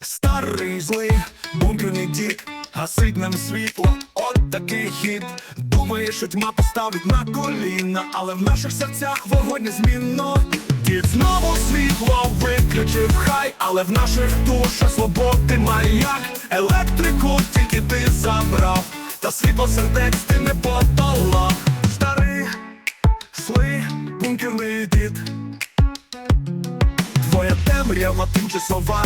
Старий злий, бункерний дід, гасить нам світло, от такий хід. Думає, що тьма поставить на коліна, але в наших серцях вогонь незмінно. Дід знову світло виключив хай, але в наших душах свободи маяк. Електрику тільки ти забрав, та світло сердець ти не подолав. Темрява тимчасова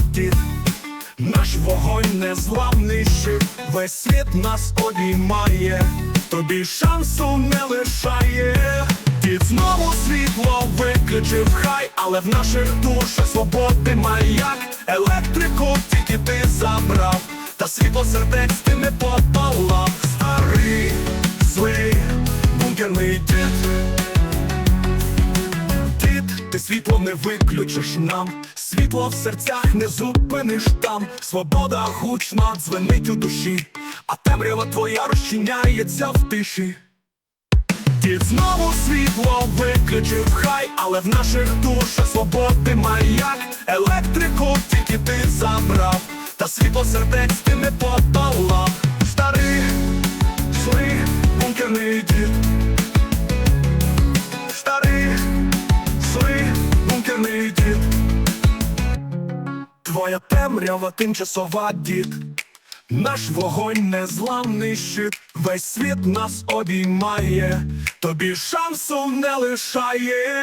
Наш вогонь незламний щит. Весь світ нас обіймає. Тобі шансу не лишає. Дід знову світло виключив хай Але в наших душах свободи маяк. Електрику тільки ти забрав. Та світло сердець ти не подолав ти світло не виключиш нам, світло в серцях не зупиниш там, свобода гучно дзвенить у душі, а темрява твоя розчиняється в тиші. Дід знову світло виключив хай, але в наших душах свободи маяк, електрику тільки ти забрав, та світло сердець ти не подолав. Твоя темрява тимчасова дід. Наш вогонь незламний щит Весь світ нас обіймає. Тобі шансу не лишає.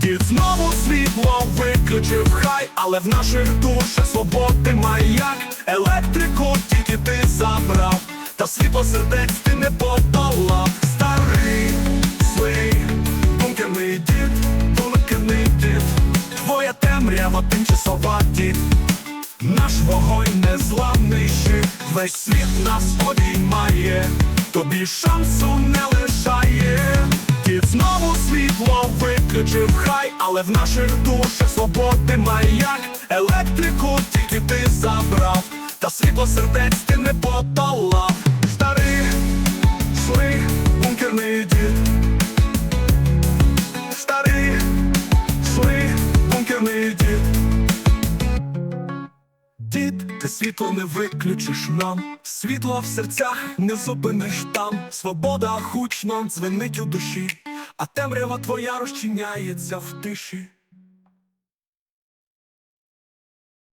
Дід знову світло виключив хай Але в наших душах свободи маяк. Електрику тільки ти забрав Та світло сердець ти не подолав. Старий, злий, бункерний дід, бункерний дід. Твоя темрява тимчасова дід Наш вогонь незламний щит Весь світ нас обіймає. Тобі шансу не лишає. Дід знову світло виключив хай Але в наших душах свободи маяк Електрику тільки ти забрав Та світло сердець ти не подолав ти світло не виключиш нам, світло в серцях не зупиниш там, свобода гучно дзвенить у душі, а темрява твоя розчиняється в тиші.